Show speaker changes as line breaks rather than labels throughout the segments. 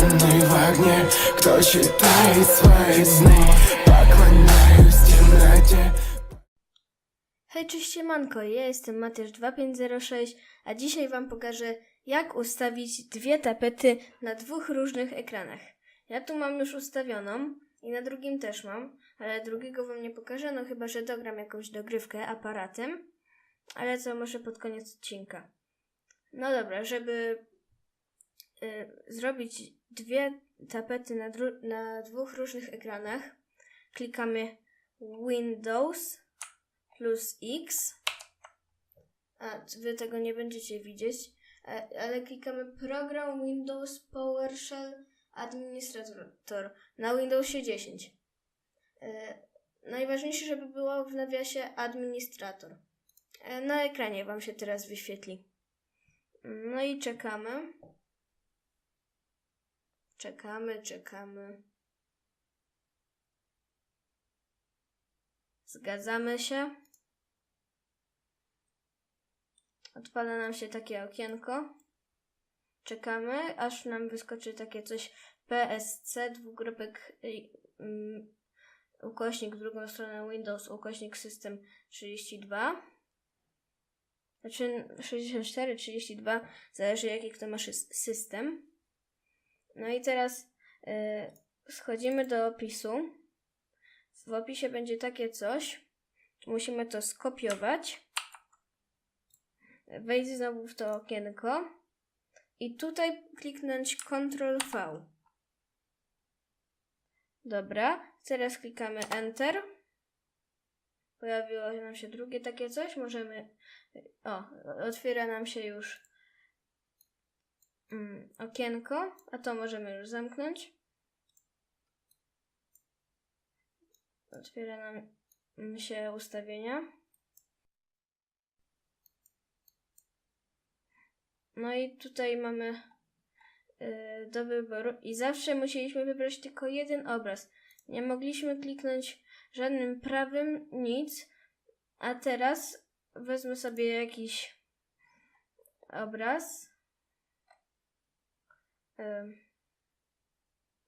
ciemnej wagnie Ktoś czytaj swoje sny Pochłaniając w temnocie
Hej, cześć siemanko, ja jestem Mateusz2506, a dzisiaj Wam pokażę, jak ustawić dwie tapety na dwóch różnych ekranach. Ja tu mam już ustawioną i na drugim też mam, ale drugiego Wam nie pokażę, no chyba, że dogram jakąś dogrywkę aparatem, ale co może pod koniec odcinka. No dobra, żeby zrobić dwie tapety na, na dwóch różnych ekranach, klikamy Windows, plus X. A wy tego nie będziecie widzieć, a- ale klikamy program Windows PowerShell Administrator na Windowsie 10. E, najważniejsze, żeby było w nawiasie administrator. E, na ekranie Wam się teraz wyświetli. No i czekamy. Czekamy, czekamy. Zgadzamy się. Odpala nam się takie okienko. Czekamy, aż nam wyskoczy takie coś PSC, dwukropek, y, mm, ukośnik w drugą stronę Windows, ukośnik System 32. Znaczy 64, 32, zależy jaki kto ma system. No i teraz y, schodzimy do opisu. W opisie będzie takie coś. Musimy to skopiować. Wejść znowu w to okienko. I tutaj kliknąć Ctrl V. Dobra, teraz klikamy Enter. Pojawiło nam się drugie takie coś. Możemy. O, otwiera nam się już mm, okienko, a to możemy już zamknąć. Otwiera nam się ustawienia. No i tutaj mamy y, do wyboru i zawsze musieliśmy wybrać tylko jeden obraz. Nie mogliśmy kliknąć żadnym prawym nic, a teraz wezmę sobie jakiś obraz.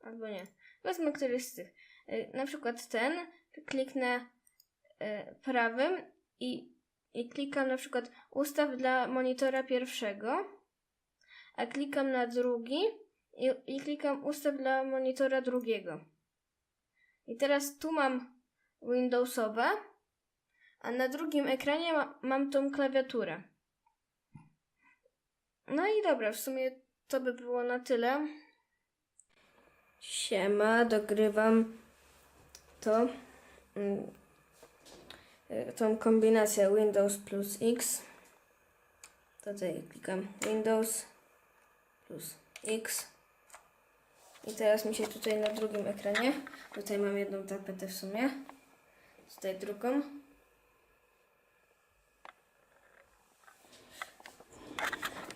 Albo nie. Wezmę któryś z tych. Y, na przykład ten, kliknę y, prawym i, i klikam na przykład ustaw dla monitora pierwszego, a klikam na drugi i, i klikam ustaw dla monitora drugiego. I teraz tu mam Windowsowe, a na drugim ekranie ma, mam tą klawiaturę. No i dobra, w sumie to by było na tyle. Siema, dogrywam to mm, y, tą kombinację Windows plus X. Tutaj klikam Windows plus X. I teraz mi się tutaj na drugim ekranie, tutaj mam jedną tapetę w sumie, tutaj drugą.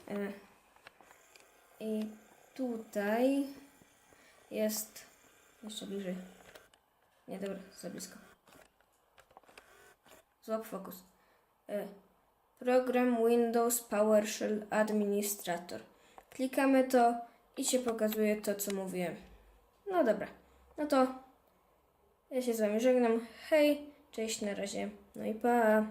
E, I tutaj jest jeszcze bliżej. Nie, dobra, za blisko. Złap fokus. E, program Windows PowerShell Administrator. Klikamy to i się pokazuje to, co mówiłem. No dobra, no to ja się z Wami żegnam. Hej, cześć, na razie. No i pa.